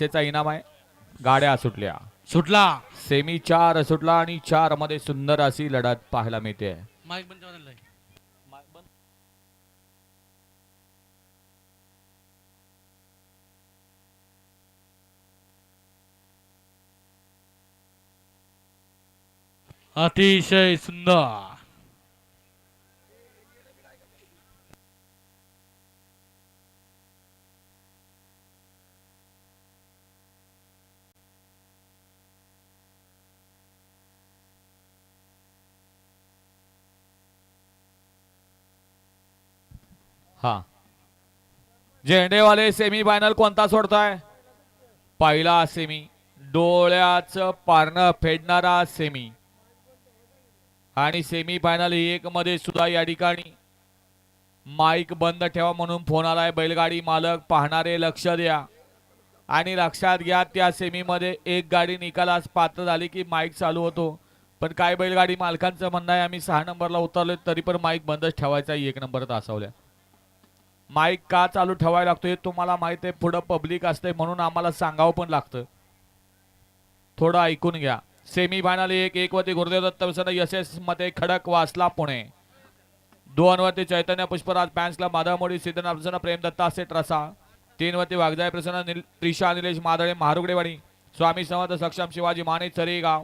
बक्षेचा इनाम आहे. गाड्या सुटल्या. सुटला. सेमी चार सुटला आणि चारमध्ये सुंदर अशी लढत पाहायला मिळते. अतिशय सुंदर. हा. झेंडेवाले सेमी फायनल कोणता सोडताय? पहिला सेमी डोळ्याचं पारणं फेडणारा सेमी आणि सेमी फायनल एक मध्ये सुद्धा या ठिकाणी माईक बंद ठेवा म्हणून फोन आलाय. बैलगाडी मालक पाहणारे लक्ष द्या. आणि लक्षात घ्या त्या सेमीमध्ये एक गाडी निकालास पात्र झाली की माईक चालू होतो. पण काय बैलगाडी मालकांचं म्हणणं आहे आम्ही सहा नंबरला उतरलो तरी पण माईक बंदच ठेवायचा आहे. एक नंबर तासावल्या माईक का चालू ठेवायला लागतो हे तुम्हाला माहीत आहे पुढं पब्लिक असते म्हणून आम्हाला सांगावं पण लागतं. थोडं ऐकून घ्या. सेमी फायनल एक एक वरती गुरुदेव दत्त प्रसन्न एसमध्ये खडक वासला पुणे. दोन वरती चैतन्य पुष्पराज पॅन्स क्लब माधव मोडी प्रसन्न प्रेम दत्ता सेट रसा. तीन वरती वाघजाय प्रसन्न निल- त्रिशा निलेश मादळे महारुगडेवाडी. स्वामी समर्थ सक्षम शिवाजी माने चरेगाव.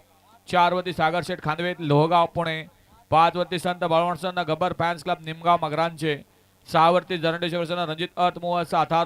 चार वरती सागर शेठ खांदवे लोहगाव पुणे. पाच वरती संत बळवंत गब्बर फॅन्स क्लब निमगाव मगरांचे. સાવરતી ધરણેશ્વર રંજીત અર્થમોહ સાથારો